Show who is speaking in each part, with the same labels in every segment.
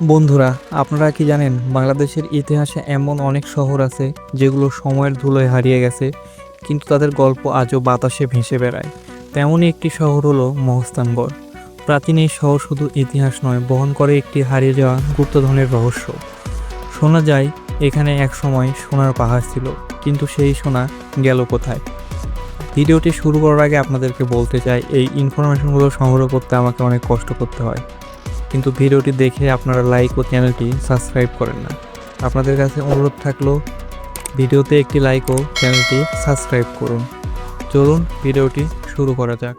Speaker 1: বন্ধুরা, আপনারা কি জানেন, বাংলাদেশের ইতিহাসে এমন অনেক শহর আছে যেগুলো সময়ের ধুলোয় হারিয়ে গেছে, কিন্তু তাদের গল্প আজও বাতাসে ভেসে বেড়ায়। তেমনই একটি শহর হলো মহস্তানগড়। প্রাচীন এই শহর শুধু ইতিহাস নয়, বহন করে একটি হারিয়ে যাওয়া গুপ্তধনের রহস্য। শোনা যায়, এখানে এক সময় সোনার পাহাড় ছিল, কিন্তু সেই সোনা গেল কোথায়? ভিডিওটি শুরু করার আগে আপনাদেরকে বলতে চাই, এই ইনফরমেশনগুলো সংগ্রহ করতে আমাকে অনেক কষ্ট করতে হয়। কিন্তু ভিডিওটি দেখে আপনারা লাইক ও চ্যানেলটি সাবস্ক্রাইব করেন না। আপনাদের কাছে অনুরোধ থাকল, ভিডিওতে একটি লাইক ও চ্যানেলটি সাবস্ক্রাইব করুন। চলুন ভিডিওটি শুরু করা যাক।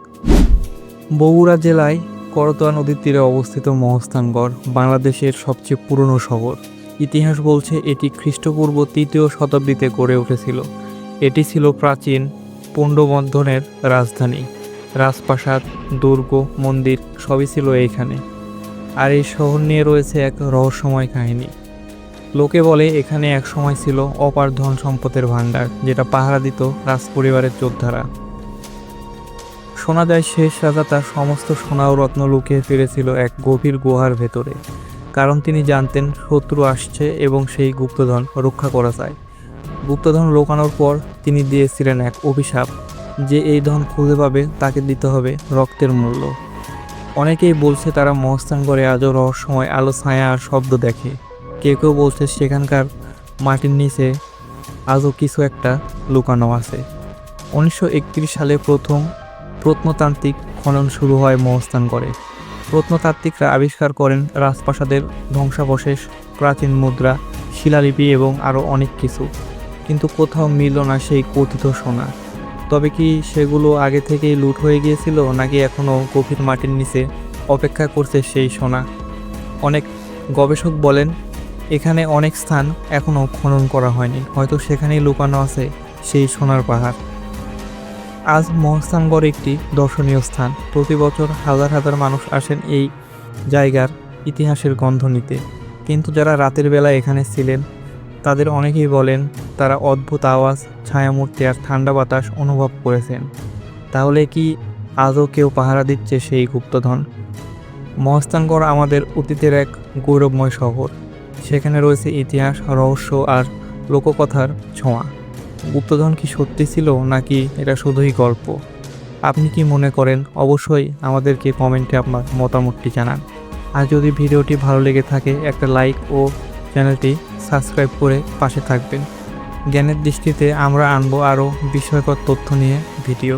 Speaker 1: বগুড়া জেলায় করতোয়া নদীর তীরে অবস্থিত মহস্থানগড় বাংলাদেশের সবচেয়ে পুরনো শহর। ইতিহাস বলছে এটি খ্রিস্টপূর্ব তৃতীয় শতাব্দীতে গড়ে উঠেছিল। এটি ছিল প্রাচীন পুণ্ডবন্ধনের রাজধানী। রাজপ্রাসাদ, দুর্গ, মন্দির সবই ছিল এইখানে আর এই শহর নিয়ে রয়েছে এক রহস্যময় কাহিনী। লোকে বলে এখানে এক সময় ছিল অপার ধন সম্পদের ভাণ্ডার, যেটা পাহারা দিত রাজপরিবারের যোদ্ধারা। শোনা যায় শেষ রাজা তার সমস্ত সোনা ও রত্ন লুকিয়ে ফিরেছিল এক গভীর গুহার ভেতরে। কারণ তিনি জানতেন শত্রু আসছে এবং সেই গুপ্তধন রক্ষা করা যায়। গুপ্তধন লোকানোর পর তিনি দিয়েছিলেন এক অভিশাপ, যে এই ধন খুঁজে পাবে তাকে দিতে হবে রক্তের মূল্য। অনেকেই বলছে তারা মহস্তানগড়ে আজও রহস্যময় আলো, ছায়া আর শব্দ দেখে। কেউ কেউ বলছে সেখানকার মাটির নিচে আজও কিছু একটা লুকানো আছে। উনিশশো একত্রিশ সালে প্রথম প্রত্নতান্ত্রিক খনন শুরু হয় মহস্তানগড়ে প্রত্নতাত্ত্বিকরা আবিষ্কার করেন রাজপ্রাসাদের ধ্বংসাবশেষ, প্রাচীন মুদ্রা, শিলালিপি এবং আরও অনেক কিছু। কিন্তু কোথাও মিলল না সেই কথিত সোনা। তবে কি সেগুলো আগে থেকেই লুট হয়ে গিয়েছিল নাকি এখনও গভীর মাটির নিচে অপেক্ষা করছে সেই সোনা? অনেক গবেষক বলেন, এখানে অনেক স্থান এখনও খনন করা হয়নি, হয়তো সেখানেই লুকানো আছে সেই সোনার পাহাড়। আজ মহস্থানগড় একটি দর্শনীয় স্থান। প্রতি বছর হাজার হাজার মানুষ আসেন এই জায়গার ইতিহাসের গন্ধ নিতে। কিন্তু যারা রাতের বেলা এখানে ছিলেন তাদের অনেকেই বলেন, তারা অদ্ভুত আওয়াজ, ছায়ামূর্তি আর ঠান্ডা বাতাস অনুভব করেছেন। তাহলে কি আজও কেউ পাহারা দিচ্ছে সেই গুপ্তধন? মহস্তানগড় আমাদের অতীতের এক গৌরবময় শহর। সেখানে রয়েছে ইতিহাস, রহস্য আর লোককথার ছোঁয়া। গুপ্তধন কি সত্যি ছিল, নাকি এটা শুধুই গল্প? আপনি কি মনে করেন? অবশ্যই আমাদেরকে কমেন্টে আপনার মতামতটি জানান। আর যদি ভিডিওটি ভালো লেগে থাকে, একটা লাইক ও চ্যানেলটি সাবস্ক্রাইব করে পাশে থাকবেন। জ্ঞানের দৃষ্টিতে আমরা আনব আরও বিষয়কর তথ্য নিয়ে ভিডিও।